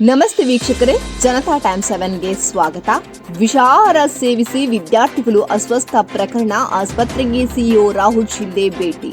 ನಮಸ್ತೆ ವೀಕ್ಷಕರೇ, ಜನತಾ ಟೈಮ್ ಸೆವೆನ್ಗೆ ಸ್ವಾಗತ. ವಿಷಾಹಾರ ಸೇವಿಸಿ ವಿದ್ಯಾರ್ಥಿಗಳು ಅಸ್ವಸ್ಥ ಪ್ರಕರಣ ಆಸ್ಪತ್ರೆಗೆ ಸಿಇಒ ರಾಹುಲ್ ಶಿಂದೆ ಭೇಟಿ.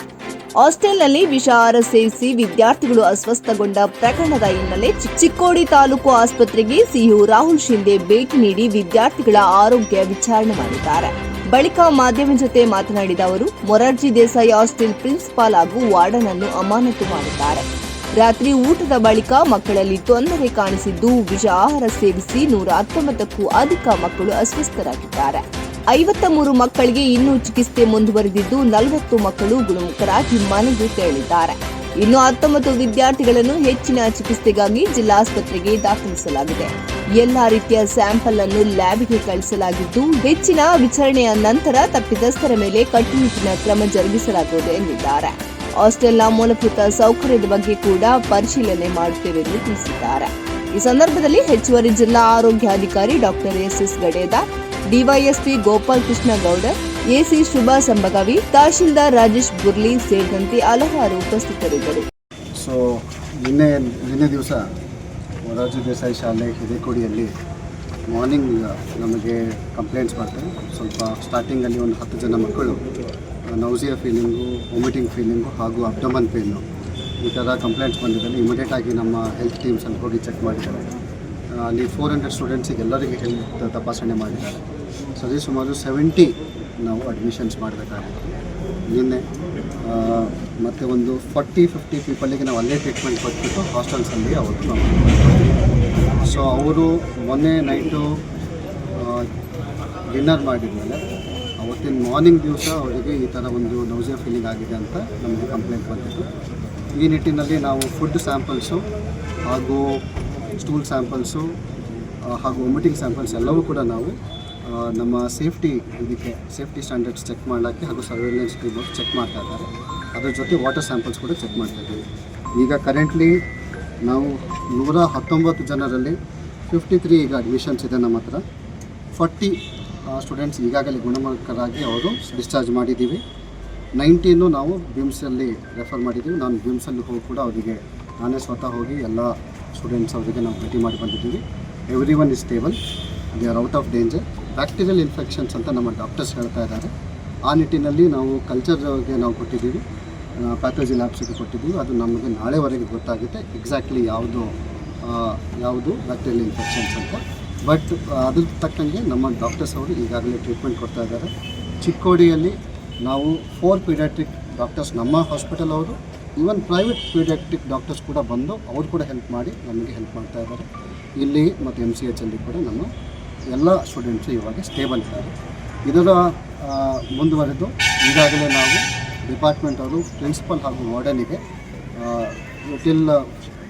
ಹಾಸ್ಟೆಲ್ನಲ್ಲಿ ವಿಷಾಹಾರ ಸೇವಿಸಿ ವಿದ್ಯಾರ್ಥಿಗಳು ಅಸ್ವಸ್ಥಗೊಂಡ ಪ್ರಕರಣದ ಹಿನ್ನೆಲೆ ಚಿಕ್ಕೋಡಿ ತಾಲೂಕು ಆಸ್ಪತ್ರೆಗೆ ಸಿಇಒ ರಾಹುಲ್ ಶಿಂದೆ ಭೇಟಿ ನೀಡಿ ವಿದ್ಯಾರ್ಥಿಗಳ ಆರೋಗ್ಯ ವಿಚಾರಣೆ ಮಾಡಿದ್ದಾರೆ. ಬಳಿಕ ಮಾಧ್ಯಮ ಜೊತೆ ಮಾತನಾಡಿದ ಅವರು, ಮೊರಾರ್ಜಿ ದೇಸಾಯಿ ಹಾಸ್ಟೆಲ್ ಪ್ರಿನ್ಸಿಪಾಲ್ ಹಾಗೂ ವಾರ್ಡನ್ ಅನ್ನು ಅಮಾನತು ಮಾಡಿದ್ದಾರೆ. ರಾತ್ರಿ ಊಟದ ಬಳಿಕ ಮಕ್ಕಳಲ್ಲಿ ತೊಂದರೆ ಕಾಣಿಸಿದ್ದು, ವಿಷ ಆಹಾರ ಸೇವಿಸಿ ನೂರ ಹತ್ತೊಂಬತ್ತಕ್ಕೂ ಅಧಿಕ ಮಕ್ಕಳು ಅಸ್ವಸ್ಥರಾಗಿದ್ದಾರೆ. ಐವತ್ತ ಮೂರು ಮಕ್ಕಳಿಗೆ ಇನ್ನೂ ಚಿಕಿತ್ಸೆ ಮುಂದುವರೆದಿದ್ದು, ನಲವತ್ತು ಮಕ್ಕಳು ಗುಣಮುಖರಾಗಿ ಮನೆಗೆ ತೆರಳಿದ್ದಾರೆ. ಇನ್ನು ಹತ್ತೊಂಬತ್ತು ವಿದ್ಯಾರ್ಥಿಗಳನ್ನು ಹೆಚ್ಚಿನ ಚಿಕಿತ್ಸೆಗಾಗಿ ಜಿಲ್ಲಾಸ್ಪತ್ರೆಗೆ ದಾಖಲಿಸಲಾಗಿದೆ. ಎಲ್ಲಾ ರೀತಿಯ ಸ್ಯಾಂಪಲ್ ಅನ್ನು ಲ್ಯಾಬ್ಗೆ ಕಳಿಸಲಾಗಿದ್ದು, ಹೆಚ್ಚಿನ ವಿಚಾರಣೆಯ ನಂತರ ತಪ್ಪಿತಸ್ಥರ ಮೇಲೆ ಕಟ್ಟುನಿಟ್ಟಿನ ಕ್ರಮ ಜರುಗಿಸಲಾಗುವುದು ಎಂದಿದ್ದಾರೆ. ಹಾಸ್ಟೆಲ್ನ ಮೂಲಭೂತ ಸೌಕರ್ಯದ ಬಗ್ಗೆ ಕೂಡ ಪರಿಶೀಲನೆ ಮಾಡುತ್ತೇವೆ ಎಂದು ತಿಳಿಸಿದ್ದಾರೆ. ಈ ಸಂದರ್ಭದಲ್ಲಿ ಹೆಚ್ಚುವರಿ ಜಿಲ್ಲಾ ಆರೋಗ್ಯಾಧಿಕಾರಿ doctor S S Gadeda, DYSP Gopal Krishna Gowdar AC Shubha Sambagavi, tahsildar Rajesh Burli ಸೇರಿದಂತೆ ಹಲವಾರು ಉಪಸ್ಥಿತರಿದ್ದರು. ಸೊ, ನಿನ್ನೆ ನಿನ್ನೆ ದಿವಸ ಮೊರಾರ್ಜಿ ದೇಸಾಯಿ ಶಾಲೆ ಹಿರೇಕೋಡಿಯಲ್ಲಿ ಮಾರ್ನಿಂಗ್ ನಮಗೆ ಕಂಪ್ಲೇಂಟ್ಸ್ ಬರ್ತವೆ ಸ್ವಲ್ಪ ಸ್ಟಾರ್ಟಿಂಗಲ್ಲಿ ಒಂದು ಹತ್ತು ಜನ ಮಕ್ಕಳು ನೌಸಿಯಾ ಫೀಲಿಂಗು ವಾಮಿಟಿಂಗ್ ಫೀಲಿಂಗು ಹಾಗೂ ಅಬ್ಡಮನ್ ಪೇನು ಈ ಥರ ಕಂಪ್ಲೇಂಟ್ಸ್ ಬಂದಿದ್ದಲ್ಲಿ ಇಮಿಡಿಯೇಟಾಗಿ ನಮ್ಮ ಹೆಲ್ತ್ ಟೀಮ್ಸಲ್ಲಿ ಹೋಗಿ ಚೆಕ್ ಮಾಡಿದ್ದಾರೆ. ಅಲ್ಲಿ ಫೋರ್ ಹಂಡ್ರೆಡ್ ಸ್ಟೂಡೆಂಟ್ಸಿಗೆ ಎಲ್ಲರಿಗೆ ಹೆಲ್ತ್ ತಪಾಸಣೆ ಮಾಡಿದ್ದಾರೆ. ಸರಿ ಸುಮಾರು ಸೆವೆಂಟಿ ನಾವು ಅಡ್ಮಿಷನ್ಸ್ ಮಾಡಬೇಕಾಗಿತ್ತು. ನಿನ್ನೆ ಮತ್ತು ಒಂದು ಫಾರ್ಟಿ ಫಿಫ್ಟಿ ಪೀಪಲಿಗೆ ನಾವು ಅಲ್ಲೇ ಟ್ರೀಟ್ಮೆಂಟ್ ಕೊಟ್ಬಿಟ್ಟು ಹಾಸ್ಟೆಲ್ಸಲ್ಲಿ ಅವತ್ತು ನಾವು ಸೊ ಅವರು ಮೊನ್ನೆ ನೈಟು ಡಿನ್ನರ್ ಮಾಡಿದ್ಮೇಲೆ ಅವತ್ತಿನ ಮಾರ್ನಿಂಗ್ ದಿವಸ ಅವರಿಗೆ ಈ ಥರ ಒಂದು ನೌಸಿಯಾ ಫೀಲಿಂಗ್ ಆಗಿದೆ ಅಂತ ನಮಗೆ ಕಂಪ್ಲೇಂಟ್ ಬಂದಿತ್ತು. ಈ ನಿಟ್ಟಿನಲ್ಲಿ ನಾವು ಫುಡ್ ಸ್ಯಾಂಪಲ್ಸು ಹಾಗೂ ಸ್ಟೂಲ್ ಸ್ಯಾಂಪಲ್ಸು ಹಾಗೂ ವಾಮಿಟಿಂಗ್ ಸ್ಯಾಂಪಲ್ಸ್ ಎಲ್ಲವೂ ಕೂಡ ನಾವು ನಮ್ಮ ಸೇಫ್ಟಿ ಇದಕ್ಕೆ ಸೇಫ್ಟಿ ಸ್ಟ್ಯಾಂಡರ್ಡ್ಸ್ ಚೆಕ್ ಮಾಡೋಕ್ಕೆ ಹಾಗೂ ಸರ್ವೆಲೆನ್ಸ್ ಟೀಮ್ ಚೆಕ್ ಮಾಡ್ತಾ ಇದ್ದಾರೆ. ಅದ್ರ ಜೊತೆ ವಾಟರ್ ಸ್ಯಾಂಪಲ್ಸ್ ಕೂಡ ಚೆಕ್ ಮಾಡ್ತಾ ಇದ್ದೀವಿ. ಈಗ ಕರೆಂಟ್ಲಿ ನಾವು ನೂರ ಹತ್ತೊಂಬತ್ತು ಜನರಲ್ಲಿ ಫಿಫ್ಟಿ ತ್ರೀ ಈಗ ಅಡ್ಮಿಷನ್ಸ್ ಇದೆ ನಮ್ಮ ಹತ್ರ. ಫಾರ್ಟಿ ಸ್ಟೂಡೆಂಟ್ಸ್ ಈಗಾಗಲೇ ಗುಣಮುಖರಾಗಿ ಅವರು ಡಿಸ್ಚಾರ್ಜ್ ಮಾಡಿದ್ದೀವಿ. ನೈನ್ಟೀನು ನಾವು ಬಿಮ್ಸಲ್ಲಿ ರೆಫರ್ ಮಾಡಿದ್ದೀವಿ. ನಾನು ಬಿಮ್ಸಲ್ಲಿ ಹೋಗಿ ಕೂಡ ಅವರಿಗೆ ನಾನೇ ಸ್ವತಃ ಹೋಗಿ ಎಲ್ಲ ಸ್ಟೂಡೆಂಟ್ಸ್ ಅವರಿಗೆ ನಾವು ಭೇಟಿ ಮಾಡಿ ಬಂದಿದ್ದೀವಿ. Every one is stable they are out of danger bacterial infections ಅಂತ ನಮ್ಮ ಡಾಕ್ಟರ್ಸ್ ಹೇಳ್ತಾ ಇದ್ದಾರೆ. ಆ ನಿಟ್ಟಿನಲ್ಲಿ ನಾವು ಕಲ್ಚರ್ಗೆ ನಾವು ಕೊಟ್ಟಿದ್ದೀವಿ. ಪ್ಯಾಥೋಜಿ ಲ್ಯಾಬ್ಸಿಗೆ ಕೊಟ್ಟಿದ್ದೀವಿ. ಅದು ನಮಗೆ ನಾಳೆವರೆಗೆ ಗೊತ್ತಾಗುತ್ತೆ ಎಕ್ಸಾಕ್ಟ್ಲಿ ಯಾವುದು ಯಾವುದು ಬ್ಯಾಕ್ಟೀರಿಯಲ್ ಇನ್ಫೆಕ್ಷನ್ಸ್ ಅಂತ. ಬಟ್ ಅದ್ರ ತಕ್ಕಂಗೆ ನಮ್ಮ ಡಾಕ್ಟರ್ಸ್ ಅವರು ಈಗಾಗಲೇ ಟ್ರೀಟ್ಮೆಂಟ್ ಕೊಡ್ತಾ ಇದ್ದಾರೆ. ಚಿಕ್ಕೋಡಿಯಲ್ಲಿ ನಾವು ಫೋರ್ ಪೀಡಿಯಾಟ್ರಿಕ್ ಡಾಕ್ಟರ್ಸ್ ನಮ್ಮ ಹಾಸ್ಪಿಟಲ್ ಅವರು ಈವನ್ ಪ್ರೈವೇಟ್ ಪೀಡಿಯಾಟ್ರಿಕ್ ಡಾಕ್ಟರ್ಸ್ ಕೂಡ ಬಂದು ಅವರು ಕೂಡ ಹೆಲ್ಪ್ ಮಾಡಿ ನಮಗೆ ಹೆಲ್ಪ್ ಮಾಡ್ತಾ ಇದ್ದಾರೆ. ಇಲ್ಲಿ ಮತ್ತು ಎಂ ಸಿ ಎಚಲ್ಲಿ ಕೂಡ ನಮ್ಮ ಎಲ್ಲ ಸ್ಟೂಡೆಂಟ್ಸು ಇವಾಗ ಸ್ಟೇಬಲ್ ಇದ್ದಾರೆ. ಇದರ ಮುಂದುವರೆದು ಈಗಾಗಲೇ ನಾವು ಡಿಪಾರ್ಟ್ಮೆಂಟ್ ಅವರು ಪ್ರಿನ್ಸಿಪಲ್ ಹಾಗೂ ವಾರ್ಡನಿಗೆ ಟಿಲ್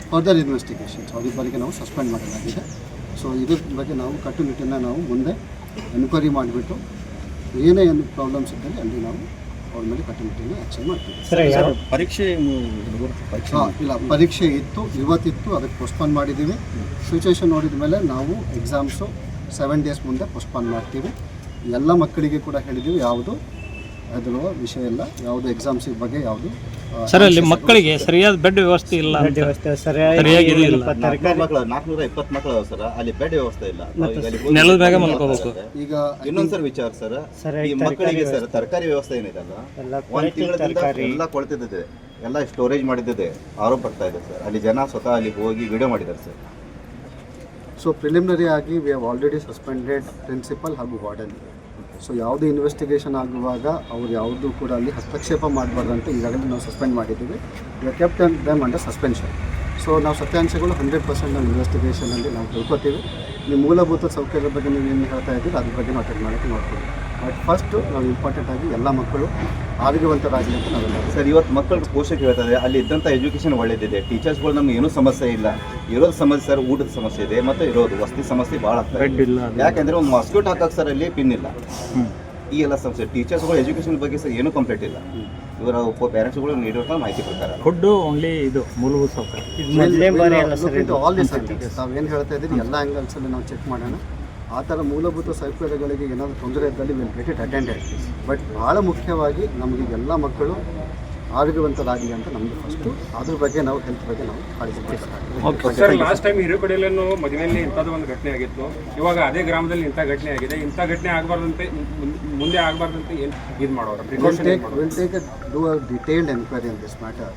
ಫರ್ದರ್ ಇನ್ವೆಸ್ಟಿಗೇಷನ್ಸ್ ಅವರಿಬ್ಬರಿಗೆ ನಾವು ಸಸ್ಪೆಂಡ್ ಮಾಡಲಾಗಿದೆ. ಸೊ ಇದ್ರ ಬಗ್ಗೆ ನಾವು ಕಟ್ಟುನಿಟ್ಟಿನ ನಾವು ಮುಂದೆ ಎನ್ಕ್ವೈರಿ ಮಾಡಿಬಿಟ್ಟು ಏನೇ ಏನು ಪ್ರಾಬ್ಲಮ್ಸ್ ಇದ್ದಲ್ಲಿ ಅಲ್ಲಿ ನಾವು ಅವ್ರ ಮೇಲೆ ಕಟ್ಟುನಿಟ್ಟಿನ ಆ್ಯಕ್ಷನ್ ಮಾಡ್ತೀವಿ. ಸರ್ ಪರೀಕ್ಷೆ ಪರೀಕ್ಷೆ ಹಾಂ ಇಲ್ಲ ಪರೀಕ್ಷೆ ಇತ್ತು ಇವತ್ತಿತ್ತು ಅದಕ್ಕೆ ಪೋಸ್ಟ್ಪೋನ್ ಮಾಡಿದ್ದೀವಿ. ಸಿಚುವೇಶನ್ ನೋಡಿದ ಮೇಲೆ ನಾವು ಎಕ್ಸಾಮ್ಸು ಸೆವೆನ್ ಡೇಸ್ ಮುಂದೆ ಪೋಸ್ಟ್ಪೋನ್ ಮಾಡ್ತೀವಿ. ಎಲ್ಲ ಮಕ್ಕಳಿಗೆ ಕೂಡ ಹೇಳಿದ್ದೀವಿ ಯಾವುದು ಹೆದರುವ ವಿಷಯ ಇಲ್ಲ. ಯಾವುದು ಎಕ್ಸಾಮ್ಸ್ ಬಗ್ಗೆ ಯಾವುದು ಸರ್ ಅಲ್ಲಿ ಮಕ್ಕಳಿಗೆ ಸರಿಯಾದ ಬೆಡ್ ವ್ಯವಸ್ಥೆ ಇಲ್ಲ ಅಂತ. ವ್ಯವಸ್ಥೆ ಸರಿಯಾಗಿ ಇದು ಇಲ್ಲ. ತರಕಾರಿ ಮಕ್ಕಳು ನಾಲ್ಕುನೂರ ಇಪ್ಪತ್ತು ಮಕ್ಕಳು ಅದಾವ ಸರ್ ಅಲ್ಲಿ ಬೆಡ್ ವ್ಯವಸ್ಥೆ ಇಲ್ಲ. ನಾವ್ ಈಗ ಅಲ್ಲಿ ಹೋಗಿ ನೆಲದ ಮ್ಯಾಗ ಮಲ್ಕೋಬೇಕು ಈಗ ಇನ್ನೊಂದ್ ಸರ್ ವಿಚಾರ ಸರ್ ಈ ಮಕ್ಕಳಿಗೆ ಸರ್ ತರಕಾರಿ ವ್ಯವಸ್ಥೆ ಏನಿದೆ ಅಲ್ಲ? ಎಲ್ಲ ಒಂದ್ ತಿಂಗಳ ಎಲ್ಲ ಕೊಳ್ತಿದ್ದಿದೆ ಎಲ್ಲ ಸ್ಟೋರೇಜ್ ಮಾಡಿದ್ದಿದೆ ಆರೋಪ ಬರ್ತಾ ಇದೆ ಸರ್. ಅಲ್ಲಿ ಜನ ಸ್ವತಃ ಅಲ್ಲಿ ಹೋಗಿ ವಿಡಿಯೋ ಮಾಡಿದ್ದಾರೆ ಸರ್. ಸೊ ಪ್ರಿಲಿಮಿನರಿ ಆಗಿ we have already suspended principal ಹಾಗೂ ವಾರ್ಡನ್ ಸೊ ಯಾವುದೇ ಇನ್ವೆಸ್ಟಿಗೇಷನ್ ಆಗುವಾಗ ಅವ್ರು ಯಾವುದು ಕೂಡ ಅಲ್ಲಿ ಹಸ್ತಕ್ಷೇಪ ಮಾಡಬಾರ್ದಂತ ಈಗಾಗಲೇ ನಾವು ಸಸ್ಪೆಂಡ್ ಮಾಡಿದ್ದೀವಿ. We kept them under suspension so ನಾವು ಸತ್ಯಾಂಶಗಳು ಹಂಡ್ರೆಡ್ ಪರ್ಸೆಂಟ್ ನಾವು ಇನ್ವೆಸ್ಟಿಗೇಷನಲ್ಲಿ ನಾವು ತಿಳ್ಕೊತೀವಿ. ನಿಮ್ಮ ಮೂಲಭೂತ ಸೌಕರ್ಯದ ಬಗ್ಗೆ ನೀವು ಏನು ಹೇಳ್ತಾ ಇದ್ದೀರಿ, ಅದ್ರ ಬಗ್ಗೆ ನಾವು ಅಟೆಂಡ್ ಮಾಡೋಕ್ಕೆ ನೋಡ್ತೀವಿ. ಬಟ್ ಫಸ್ಟು ನಾವು ಇಂಪಾರ್ಟೆಂಟ್ ಆಗಿ ಎಲ್ಲ ಮಕ್ಕಳು ಆರೋಗ್ಯವಂತರಾಗಲಿ ಅಂತ ನಾವೆಲ್ಲ ಸರ್ ಇವತ್ತು ಮಕ್ಕಳು ಪೋಷಕ ಹೇಳ್ತಾರೆ ಅಲ್ಲಿ ಇದ್ದಂಥ ಎಜುಕೇಶನ್ ಒಳ್ಳೇದಿದೆ. ಟೀಚರ್ಸ್ಗಳು ನಮ್ಗೆ ಏನೂ ಸಮಸ್ಯೆ ಇಲ್ಲ. ಇರೋದು ಸಮಸ್ಯೆ ಸರ್ ಊಟದ ಸಮಸ್ಯೆ ಇದೆ ಮತ್ತು ಇರೋದು ವಸತಿ ಸಮಸ್ಯೆ ಭಾಳ ಇಲ್ಲ ಯಾಕೆಂದರೆ ಒಂದು ಮಾಸ್ಕ್ಯೂಟ್ ಹಾಕಕ್ಕೆ ಸರ್ ಅಲ್ಲಿ ಪಿನ್ ಇಲ್ಲ. ಈ ಎಲ್ಲ ಸಮಸ್ಯೆ. ಟೀಚರ್ಸ್ಗಳು ಎಜುಕೇಷನ್ ಬಗ್ಗೆ ಸರ್ ಏನೂ ಕಂಪ್ಲೀಟ್ ಇಲ್ಲ. ಇವರ ಪೇರೆಂಟ್ಸ್ಗಳು ನೀಡಿರೋ ಮಾಹಿತಿ ಪ್ರಕಾರ. ಫುಡ್ ಓನ್ಲಿ ಇದು ಮೂಲಭೂತ ಸೌಕರ್ಯ. ಮೊದಲೇ ಬಾರಿ ಅಲ್ಲ ಸರ್ ಇದು. ಆಲ್ ದಿಸ್ ಏನು ಹೇಳ್ತಾ ಇದ್ದೀರಿ ಎಲ್ಲ ಆ್ಯಂಗಲ್ಸಲ್ಲಿ ನಾವು ಚೆಕ್ ಮಾಡೋಣ. ಆ ಥರ ಮೂಲಭೂತ ಸೌಕರ್ಯಗಳಿಗೆ ಏನಾದರೂ ತೊಂದರೆ ಇದ್ದಲ್ಲಿ will get it attended but ಭಾಳ ಮುಖ್ಯವಾಗಿ ನಮಗೆ ಎಲ್ಲ ಮಕ್ಕಳು ಆರೋಗ್ಯವಂತರಾಗಲಿ ಅಂತ ನಮ್ಮದು ಫಸ್ಟು ಅದ್ರ ಬಗ್ಗೆ ನಾವು ಹೆಲ್ತ್ ಬಗ್ಗೆ ನಾವು ಕಾಳಜಿ. ಸರ್ ಲಾಸ್ಟ್ ಟೈಮ್ ಹಿರೇಕೊಡಿಯಲ್ಲೂ ಮದುವೆಯಲ್ಲಿ ಇಂಥದ್ದು ಒಂದು ಘಟನೆ ಆಗಿತ್ತು. ಇವಾಗ ಅದೇ ಗ್ರಾಮದಲ್ಲಿ ಇಂಥ ಘಟನೆ ಆಗಿದೆ. ಇಂಥ ಘಟನೆ ಆಗಬಾರ್ದಂತೆ ಮುಂದೆ ಆಗಬಾರ್ದಂತೆ ಏನು ಇದು ಮಾಡೋರು? Do a detailed enquiry in this matter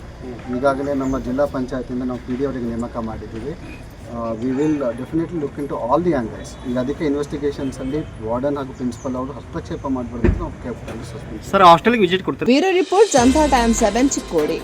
ಈಗಾಗಲೇ ನಮ್ಮ ಜಿಲ್ಲಾ ಪಂಚಾಯತಿಂದ ನಾವು ಪಿ ಡಿ ಅವರಿಗೆ ನೇಮಕ ಮಾಡಿದ್ದೀವಿ. We will definitely look into all the angles ಈಗ ಅದಕ್ಕೆ ಇನ್ವೆಸ್ಟಿಗೇಷನ್ಸಲ್ಲಿ ವಾರ್ಡನ್ ಹಾಗೂ ಪ್ರಿನ್ಸಿಪಲ್ ಅವರು ಹಸ್ತಕ್ಷೇಪ ಮಾಡಬಾರ್ದು ಸರ್ ನಾವು ಕೇಳ್ಕೊಂಡು ಕೊಡ್ತಾರೆ? Bureau report Janata time seven Chikkodi